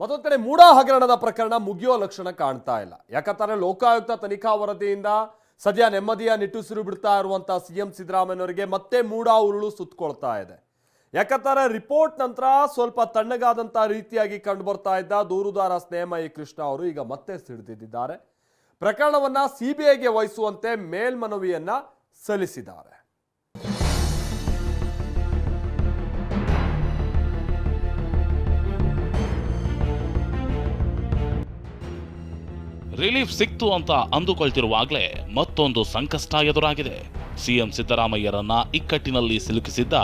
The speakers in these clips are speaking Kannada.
ಮತ್ತೊಂದು ಕಡೆ ಮೂಡಾ ಹಗರಣದ ಪ್ರಕರಣ ಮುಗಿಯೋ ಲಕ್ಷಣ ಕಾಣ್ತಾ ಇಲ್ಲ. ಯಾಕಂತಾರೆ ಲೋಕಾಯುಕ್ತ ತನಿಖಾ ವರದಿಯಿಂದ ಸದ್ಯ ನೆಮ್ಮದಿಯ ನಿಟ್ಟುಸಿರು ಬಿಡ್ತಾ ಇರುವಂತಹ ಸಿಎಂ ಸಿದ್ದರಾಮಯ್ಯನವರಿಗೆ ಮತ್ತೆ ಮೂಡಾ ಉರುಳು ಸುತ್ತಕೊಳ್ತಾ ಇದೆ. ಯಾಕಂತಾರೆ ರಿಪೋರ್ಟ್ ನಂತರ ಸ್ವಲ್ಪ ತಣ್ಣಗಾದಂತ ರೀತಿಯಾಗಿ ಕಂಡು ಬರ್ತಾ ಇದ್ದ ದೂರುದಾರ ಸ್ನೇಹಮಯಿ ಕೃಷ್ಣ ಅವರು ಈಗ ಮತ್ತೆ ಸಿಡಿದಿದ್ದಾರೆ. ಪ್ರಕರಣವನ್ನ ಸಿಬಿಐಗೆ ವಹಿಸುವಂತೆ ಮೇಲ್ಮನವಿಯನ್ನ ಸಲ್ಲಿಸಿದ್ದಾರೆ. ರಿಲೀಫ್ ಸಿಕ್ತು ಅಂತ ಅಂದುಕೊಳ್ತಿರುವಾಗಲೇ ಮತ್ತೊಂದು ಸಂಕಷ್ಟ ಎದುರಾಗಿದೆ. ಸಿಎಂ ಸಿದ್ದರಾಮಯ್ಯರನ್ನ ಇಕ್ಕಟ್ಟಿನಲ್ಲಿ ಸಿಲುಕಿಸಿದ್ದ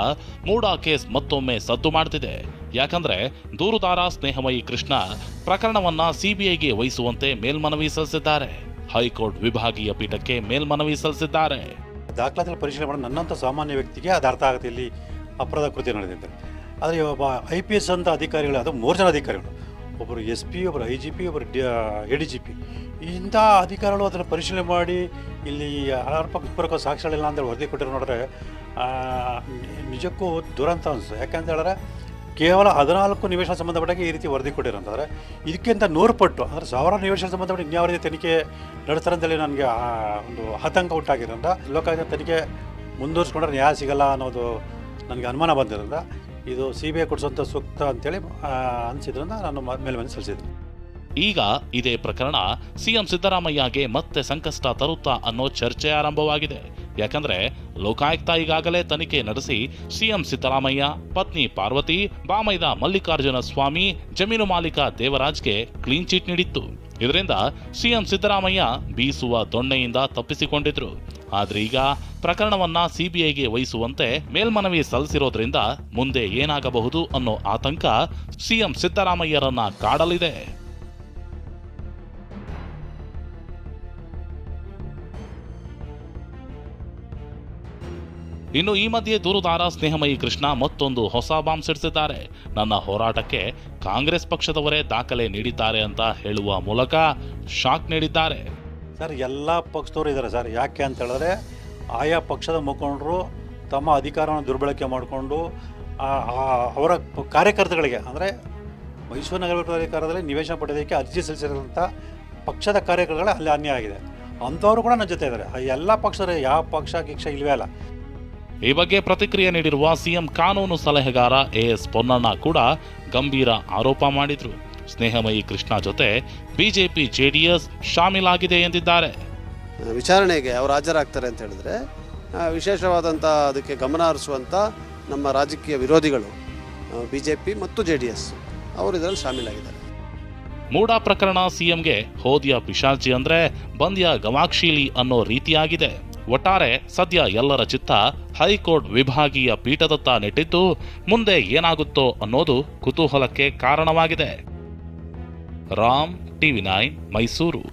ಮೂಡಾ ಕೇಸ್ ಮತ್ತೊಮ್ಮೆ ಸದ್ದು ಮಾಡ್ತಿದೆ. ಯಾಕಂದ್ರೆ ದೂರುದಾರ ಸ್ನೇಹಮಯಿ ಕೃಷ್ಣ ಪ್ರಕರಣವನ್ನ ಸಿಬಿಐಗೆ ವಹಿಸುವಂತೆ ಮೇಲ್ಮನವಿ ಸಲ್ಲಿಸಿದ್ದಾರೆ. ಹೈಕೋರ್ಟ್ ವಿಭಾಗೀಯ ಪೀಠಕ್ಕೆ ಮೇಲ್ಮನವಿ ಸಲ್ಲಿಸಿದ್ದಾರೆ. ದಾಖಲಾತಿಗಳ ಪರಿಶೀಲನೆ ಮಾಡಿ ನನ್ನಂಥ ಸಾಮಾನ್ಯ ವ್ಯಕ್ತಿಗೆ ಅದು ಅರ್ಥ ಆಗುತ್ತೆ. ಇಲ್ಲಿ ಅಪರಾಧ ಕೃತ್ಯ ನಡೆದಿದ್ದಾರೆ ಆದರೆ ಒಬ್ಬ ಐ ಪಿ ಎಸ್ ಅಂತ ಅಧಿಕಾರಿಗಳು, ಅದು ಮೂರು ಜನ ಅಧಿಕಾರಿಗಳು ಒಬ್ಬರು ಎಸ್ ಪಿ, ಒಬ್ಬರು ಐ ಜಿ ಪಿ, ಒಬ್ಬರು D A D G P. ಇಂಥ ಅಧಿಕಾರಿಗಳು ಅದನ್ನು ಪರಿಶೀಲನೆ ಮಾಡಿ ಇಲ್ಲಿ ಆರೋಪಪೂರ್ವಕ ಸಾಕ್ಷಿಗಳಿಲ್ಲ ಅಂತ ವರದಿ ಕೊಟ್ಟಿರೋ ನೋಡಿದ್ರೆ ನಿಜಕ್ಕೂ ದುರಂತ ಅನಿಸ್ತು ಯಾಕೆಂತ ಹೇಳಿದ್ರೆ, ಕೇವಲ ಹದಿನಾಲ್ಕು ನಿವೇಶನ ಸಂಬಂಧಪಟ್ಟಾಗಿ ಈ ರೀತಿ ವರದಿ ಕೊಟ್ಟಿರೋಂತಂದರೆ ಇದಕ್ಕಿಂತ ನೂರು ಪಟ್ಟು, ಅಂದರೆ ಸಾವಿರಾರು ನಿವೇಶನ ಸಂಬಂಧಪಟ್ಟು ಇನ್ಯಾವ ರೀತಿ ತನಿಖೆ ನಡೆಸ್ತಾರೆ ನನಗೆ ಒಂದು ಆತಂಕ ಉಂಟಾಗಿರೋದ್ರಿಂದ ಲೋಕಾಯುಕ್ತ ತನಿಖೆ ಮುಂದುವರಿಸ್ಕೊಂಡ್ರೆ ನ್ಯಾಯ ಸಿಗಲ್ಲ ಅನ್ನೋದು ನನಗೆ ಅನುಮಾನ ಬಂದಿರೋದ್ರಿಂದ ಇದು ಸಿ ಬಿ ಐ ಕೊಡಿಸೋಂಥ ಸೂಕ್ತ ಅಂತೇಳಿ ಅನಿಸಿದ್ರಿಂದ ನಾನು ಮೇಲ್ಮನೆ ಸಲ್ಲಿಸಿದ್ದೆ. ಈಗ ಇದೇ ಪ್ರಕರಣ ಸಿಎಂ ಸಿದ್ದರಾಮಯ್ಯಗೆ ಮತ್ತೆ ಸಂಕಷ್ಟ ತರುತ್ತಾ ಅನ್ನೋ ಚರ್ಚೆ ಆರಂಭವಾಗಿದೆ. ಯಾಕಂದ್ರೆ ಲೋಕಾಯುಕ್ತ ಈಗಾಗಲೇ ತನಿಖೆ ನಡೆಸಿ ಸಿಎಂ ಸಿದ್ದರಾಮಯ್ಯ, ಪತ್ನಿ ಪಾರ್ವತಿ, ಬಾಮೈದ ಮಲ್ಲಿಕಾರ್ಜುನ ಸ್ವಾಮಿ, ಜಮೀನು ಮಾಲೀಕ ದೇವರಾಜ್ಗೆ ಕ್ಲೀನ್ ಚೀಟ್ ನೀಡಿತ್ತು. ಇದರಿಂದ ಸಿಎಂ ಸಿದ್ದರಾಮಯ್ಯ ಬೀಸುವ ದೊಣ್ಣೆಯಿಂದ ತಪ್ಪಿಸಿಕೊಂಡಿದ್ರು. ಆದ್ರೆ ಈಗ ಪ್ರಕರಣವನ್ನ ಸಿಬಿಐಗೆ ವಹಿಸುವಂತೆ ಮೇಲ್ಮನವಿ ಸಲ್ಲಿಸಿರೋದ್ರಿಂದ ಮುಂದೆ ಏನಾಗಬಹುದು ಅನ್ನೋ ಆತಂಕ ಸಿಎಂ ಸಿದ್ದರಾಮಯ್ಯರನ್ನ ಕಾಡಲಿದೆ. ಇನ್ನು ಈ ಮಧ್ಯೆ ದೂರುದಾರ ಸ್ನೇಹಮಯಿ ಕೃಷ್ಣ ಮತ್ತೊಂದು ಹೊಸ ಬಾಂಬ್ ಸಿಡಿಸಿದ್ದಾರೆ. ನನ್ನ ಹೋರಾಟಕ್ಕೆ ಕಾಂಗ್ರೆಸ್ ಪಕ್ಷದವರೇ ದಾಖಲೆ ನೀಡಿದ್ದಾರೆ ಅಂತ ಹೇಳುವ ಮೂಲಕ ಶಾಕ್ ನೀಡಿದ್ದಾರೆ. ಸರ್, ಎಲ್ಲ ಪಕ್ಷದವರು ಇದ್ದಾರೆ ಸರ್. ಯಾಕೆ ಅಂತ ಹೇಳಿದ್ರೆ, ಆಯಾ ಪಕ್ಷದ ಮುಖಂಡರು ತಮ್ಮ ಅಧಿಕಾರವನ್ನು ದುರ್ಬಳಕೆ ಮಾಡಿಕೊಂಡು ಅವರ ಕಾರ್ಯಕರ್ತಗಳಿಗೆ, ಅಂದರೆ ಮೈಸೂರು ನಗರ ಪ್ರಾಧಿಕಾರದಲ್ಲಿ ನಿವೇಶನ ಪಡೆಯೋದಕ್ಕೆ ಅರ್ಜಿ ಸಲ್ಲಿಸಿರೋಂಥ ಪಕ್ಷದ ಕಾರ್ಯಕರ್ತಗಳ ಅಲ್ಲಿ ಅನ್ಯಾಯ ಆಗಿದೆ. ಅಂಥವರು ಕೂಡ ನನ್ನ ಜೊತೆ ಇದ್ದಾರೆ ಎಲ್ಲ ಪಕ್ಷದ ಯಾವ ಪಕ್ಷ ಗಿಕ್ಷ ಇಲ್ವೇ ಅಲ್ಲ. ಈ ಬಗ್ಗೆ ಪ್ರತಿಕ್ರಿಯೆ ನೀಡಿರುವ ಸಿಎಂ ಕಾನೂನು ಸಲಹೆಗಾರ ಎಎಸ್ ಪೊನ್ನಣ್ಣ ಕೂಡ ಗಂಭೀರ ಆರೋಪ ಮಾಡಿದ್ರು. ಸ್ನೇಹಮಯಿ ಕೃಷ್ಣ ಜೊತೆ ಬಿಜೆಪಿ ಜೆಡಿಎಸ್ ಶಾಮೀಲಾಗಿದೆ ಎಂದಿದ್ದಾರೆ. ವಿಚಾರಣೆಗೆ ಅವರು ಹಾಜರಾಗ್ತಾರೆ ಅಂತ ಹೇಳಿದ್ರೆ ವಿಶೇಷವಾದಂಥ ಅದಕ್ಕೆ ಗಮನ ಹರಿಸುವಂಥ ನಮ್ಮ ರಾಜಕೀಯ ವಿರೋಧಿಗಳು ಬಿ ಜೆ ಪಿ ಮತ್ತು ಜೆ ಡಿ ಎಸ್ ಅವರು ಇದರಲ್ಲಿ ಶಾಮೀಲಾಗಿದ್ದಾರೆ. ಮೂಡಾ ಪ್ರಕರಣ ಸಿಎಂಗೆ ಹೋದಿಯ ಪಿಶಾಚಿ ಅಂದ್ರೆ ಬಂದಿಯ ಗವಾಕ್ಷೀಲಿ ಅನ್ನೋ ರೀತಿಯಾಗಿದೆ. ಒಟ್ಟಾರೆ ಸದ್ಯ ಎಲ್ಲರ ಚಿತ್ತ ಹೈಕೋರ್ಟ್ ವಿಭಾಗೀಯ ಪೀಠದತ್ತ ನೆಟ್ಟಿದ್ದು ಮುಂದೆ ಏನಾಗುತ್ತೋ ಅನ್ನೋದು ಕುತೂಹಲಕ್ಕೆ ಕಾರಣವಾಗಿದೆ. Ram TV nine Mysuru.